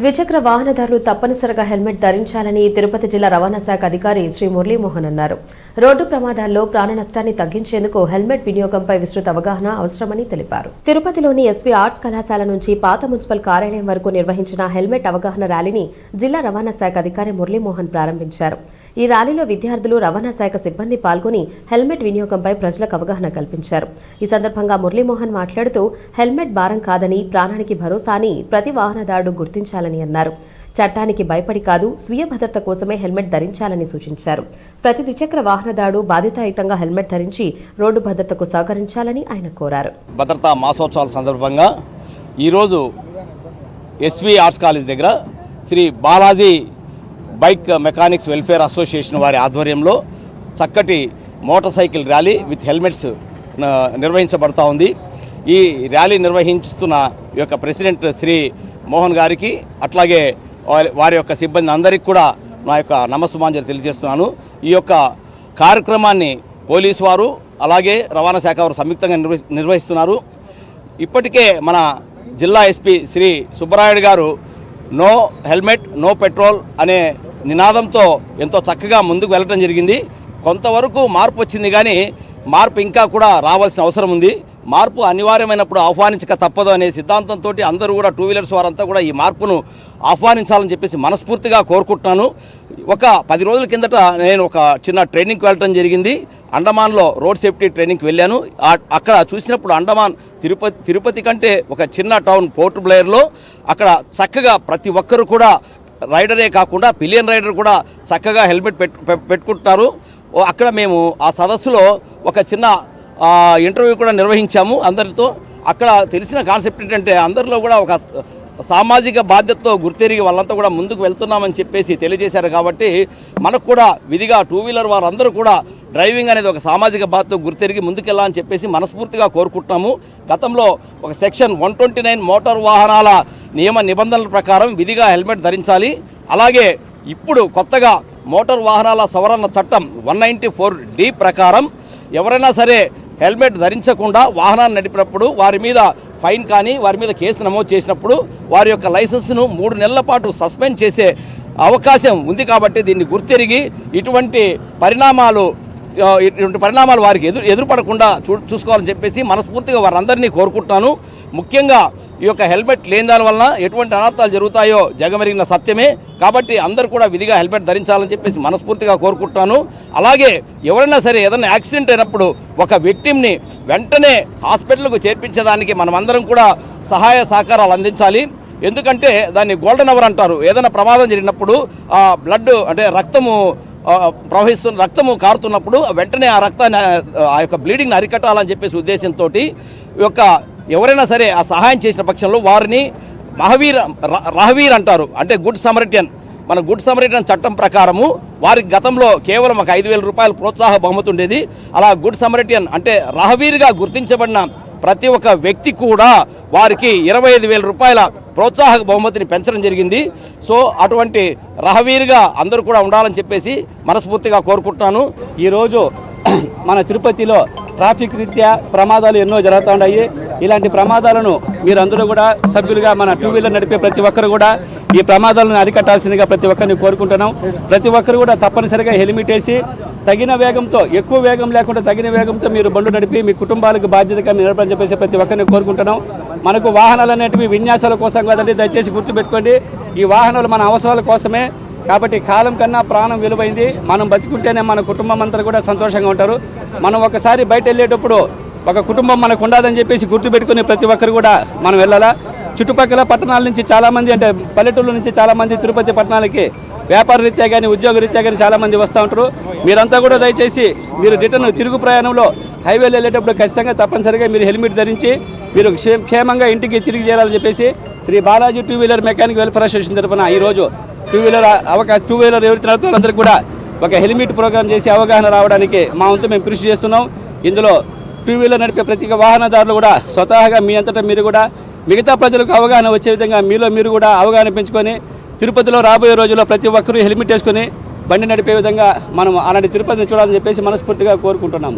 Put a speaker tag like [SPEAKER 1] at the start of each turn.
[SPEAKER 1] ద్విచక్ర వాహనదారులు తప్పనిసరిగా హెల్మెట్ ధరించాలని తిరుపతి జిల్లా రవాణా శాఖ అధికారి శ్రీ మురళీమోహన్ అన్నారు. రోడ్డు ప్రమాదాల్లో ప్రాణ నష్టాన్ని తగ్గించేందుకు హెల్మెట్ వినియోగంపై విస్తృత అవగాహన అవసరమని తెలిపారు. తిరుపతిలోని ఎస్వీ ఆర్ట్స్ కళాశాల నుంచి పాత మున్సిపల్ కార్యాలయం వరకు నిర్వహించిన హెల్మెట్ అవగాహన ర్యాలీని జిల్లా రవాణా శాఖ అధికారి మురళీమోహన్ ప్రారంభించారు. ఈ ర్యాలీలో విద్యార్థులు రవాణా శాఖ సిబ్బంది పాల్గొని హెల్మెట్ వినియోగంపై ప్రజలకు అవగాహన కల్పించారు. ఈ సందర్భంగా మురళీమోహన్ మాట్లాడుతూ హెల్మెట్ భారం కాదని ప్రాణానికి భరోసా అని ప్రతి వాహనదారుడు గుర్తించాలని అన్నారు. చట్టానికి భయపడి కాదు స్వీయ భద్రత కోసమే హెల్మెట్ ధరించాలని సూచించారు. ప్రతి ద్విచక్ర వాహనదారుడు బాధితాయుతంగా హెల్మెట్ ధరించి రోడ్డు భద్రతకు సహకరించాలని ఆయన కోరారు.
[SPEAKER 2] భద్రతా మాసోత్సవాల సందర్భంగా ఈరోజు ఎస్వి ఆర్ట్స్ కాలేజ్ దగ్గర Sri Balaji bike mechanics welfare association వారి ఆధ్వర్యంలో చక్కటి motorcycle rally with helmets నిర్వహించబడతా ఉంది. ఈ ర్యాలీ నిర్వహించుతున్న ఈ యొక్క ప్రెసిడెంట్ శ్రీ మోహన్ గారికి అట్లాగే వారి- వారి యొక్క సిబ్బంది అందరికీ కూడా నా యొక్క నమస్సుమాంజలు తెలియజేస్తున్నాను. ఈ యొక్క కార్యక్రమాన్ని పోలీసు వారు అలాగే రవాణా శాఖ వారు సంయుక్తంగా నిర్వహిస్తున్నారు. ఇప్పటికే మన జిల్లా ఎస్పీ శ్రీ సుబ్బరాయుడు గారు నో హెల్మెట్ నో పెట్రోల్ అనే నినాదంతో ఎంతో చక్కగా ముందుకు వెళ్ళడం జరిగింది. కొంతవరకు మార్పు వచ్చింది కానీ మార్పు ఇంకా కూడా రావాల్సిన అవసరం ఉంది. మార్పు అనివార్యమైనప్పుడు ఆహ్వానించక తప్పదు అనే సిద్ధాంతంతో అందరూ కూడా టూ వీలర్స్ వారంతా కూడా ఈ మార్పును ఆహ్వానించాలని చెప్పేసి మనస్ఫూర్తిగా కోరుకుంటున్నాను. ఒక పది రోజుల కిందట నేను ఒక చిన్న ట్రైనింగ్కి వెళ్ళడం జరిగింది. అండమాన్లో రోడ్ సేఫ్టీ ట్రైనింగ్కి వెళ్ళాను. అక్కడ చూసినప్పుడు అండమాన్ తిరుపతి తిరుపతి కంటే ఒక చిన్న టౌన్ పోర్ట్ బ్లేయర్లో అక్కడ చక్కగా ప్రతి ఒక్కరు కూడా రైడరే కాకుండా పిలియన్ రైడర్ కూడా చక్కగా హెల్మెట్ పెట్టు పె- పెట్టుకుంటున్నారు. అక్కడ మేము ఆ సదస్సులో ఒక చిన్న ఇంటర్వ్యూ కూడా నిర్వహించాము అందరితో. అక్కడ తెలిసిన కాన్సెప్ట్ ఏంటంటే అందరిలో కూడా ఒక సామాజిక బాధ్యతతో గుర్తెరిగి వాళ్ళంతా కూడా ముందుకు వెళ్తున్నామని చెప్పేసి తెలియజేశారు కాబట్టి మనకు కూడా విధిగా టూ వీలర్ వారందరూ కూడా డ్రైవింగ్ అనేది ఒక సామాజిక బాధ్యత గుర్తెరిగి ముందుకెళ్ళాలని చెప్పేసి మనస్ఫూర్తిగా కోరుకుంటున్నాము. గతంలో ఒక section one twenty nine motor వాహనాల నియమ నిబంధనల ప్రకారం విధిగా హెల్మెట్ ధరించాలి. అలాగే ఇప్పుడు కొత్తగా మోటార్ వాహనాల సవరణ చట్టం వన్ నైంటీ ఫోర్ డి ప్రకారం ఎవరైనా సరే హెల్మెట్ ధరించకుండా వాహనాన్ని నడిపినప్పుడు వారి మీద ఫైన్ కానీ వారి మీద కేసు నమోదు చేసినప్పుడు వారి యొక్క లైసెన్స్ను మూడు నెలల పాటు సస్పెండ్ చేసే అవకాశం ఉంది కాబట్టి దీన్ని గుర్తెరిగి ఇటువంటి పరిణామాలు ఇటువంటి పరిణామాలు వారికి ఎదురు ఎదురుపడకుండా చూ చూసుకోవాలని చెప్పేసి మనస్ఫూర్తిగా వారందరినీ కోరుకుంటున్నాను. ముఖ్యంగా ఈ యొక్క హెల్మెట్ లేని దాని వలన ఎటువంటి అనర్థాలు జరుగుతాయో జగమెరిగిన సత్యమే. కాబట్టి అందరూ కూడా విధిగా హెల్మెట్ ధరించాలని చెప్పేసి మనస్ఫూర్తిగా కోరుకుంటున్నాను. అలాగే ఎవరైనా సరే ఏదైనా యాక్సిడెంట్ అయినప్పుడు ఒక విక్టిమ్ని వెంటనే హాస్పిటల్కు చేర్పించడానికి మనమందరం కూడా సహాయ సహకారాలు అందించాలి. ఎందుకంటే దాన్ని గోల్డెన్ అవర్ అంటారు. ఏదైనా ప్రమాదం జరిగినప్పుడు బ్లడ్ అంటే రక్తము ప్రవహిస్తున్న రక్తము కారుతున్నప్పుడు వెంటనే ఆ రక్తాన్ని ఆ, యొక్క బ్లీడింగ్ని అరికట్టాలని చెప్పేసి ఉద్దేశంతో యొక్క ఎవరైనా సరే ఆ సహాయం చేసిన పక్షంలో వారిని మహవీర్ ర- రహవీర్ అంటారు. అంటే గుడ్ సమరిటియన్ మన గుడ్ సమరిటియన్ చట్టం ప్రకారము వారికి గతంలో కేవలం ఒక ఐదు వేల రూపాయల ప్రోత్సాహ బహుమతి ఉండేది. అలా గుడ్ సమరిటియన్ అంటే రహవీర్గా గుర్తించబడిన ప్రతి ఒక్క వ్యక్తి కూడా వారికి ఇరవై ఐదు వేల రూపాయల ప్రోత్సాహక బహుమతిని పెంచడం జరిగింది. సో అటువంటి రహవీరుగా అందరూ కూడా ఉండాలని చెప్పేసి మనస్ఫూర్తిగా కోరుకుంటున్నాను.
[SPEAKER 3] ఈరోజు మన తిరుపతిలో ట్రాఫిక్ రీత్యా ప్రమాదాలు ఎన్నో జరుగుతూ ఉన్నాయి ఇలాంటి ప్రమాదాలను మీరందరూ కూడా సభ్యులుగా మన టూ వీలర్ నడిపే ప్రతి ఒక్కరు కూడా ఈ ప్రమాదాలను అరికట్టాల్సిందిగా ప్రతి ఒక్కరిని కోరుకుంటున్నాం. ప్రతి ఒక్కరు కూడా తప్పనిసరిగా హెల్మెట్ వేసి తగిన వేగంతో ఎక్కువ వేగం లేకుండా తగిన వేగంతో మీరు బండ్లు నడిపి మీ కుటుంబాలకు బాధ్యతగా నిలబడని చెప్పేసి ప్రతి ఒక్కరిని కోరుకుంటున్నాం. మనకు వాహనాలు అనేటివి విన్యాసాల కోసం కదండి దయచేసి గుర్తుపెట్టుకోండి. ఈ వాహనాలు మన అవసరాల కోసమే. కాబట్టి కాలం కన్నా ప్రాణం విలువైంది. మనం బతుకుంటేనే మన కుటుంబం అంతా కూడా సంతోషంగా ఉంటారు. మనం ఒకసారి బయట వెళ్ళేటప్పుడు ఒక కుటుంబం మనకు ఉండదని చెప్పేసి గుర్తుపెట్టుకుని ప్రతి ఒక్కరు కూడా మనం వెళ్ళాలా? చుట్టుపక్కల పట్టణాల నుంచి చాలామంది అంటే పల్లెటూళ్ళ నుంచి చాలామంది తిరుపతి పట్టణాలకి వ్యాపార రీత్యా కానీ ఉద్యోగ రీత్యా కానీ చాలామంది వస్తూ ఉంటారు. మీరంతా కూడా దయచేసి మీరు రిటర్న్ తిరుగు ప్రయాణంలో హైవేలో వెళ్ళేటప్పుడు ఖచ్చితంగా తప్పనిసరిగా మీరు హెల్మెట్ ధరించి మీరు క్షేమంగా ఇంటికి తిరిగి చేరాలని చెప్పేసి Sri Balaji two wheeler mechanic welfare association తరఫున ఈరోజు టూ వీలర్ అవకాశం టూ వీలర్ ఎవరి నడుపుతారో అందరికీ కూడా ఒక హెల్మెట్ ప్రోగ్రామ్ చేసి అవగాహన రావడానికి మా వంతు మేము కృషి చేస్తున్నాం. ఇందులో టూ వీలర్ నడిపే ప్రతి వాహనదారులు కూడా స్వతహాగా మీ అంతటా మీరు కూడా మిగతా ప్రజలకు అవగాహన వచ్చే విధంగా మీలో మీరు కూడా అవగాహన పెంచుకొని తిరుపతిలో రాబోయే రోజుల్లో ప్రతి ఒక్కరూ హెల్మెట్ వేసుకొని బండి నడిపే విధంగా మనం అలాంటి తిరుపతిని చూడాలని చెప్పేసి మనస్ఫూర్తిగా కోరుకుంటున్నాము.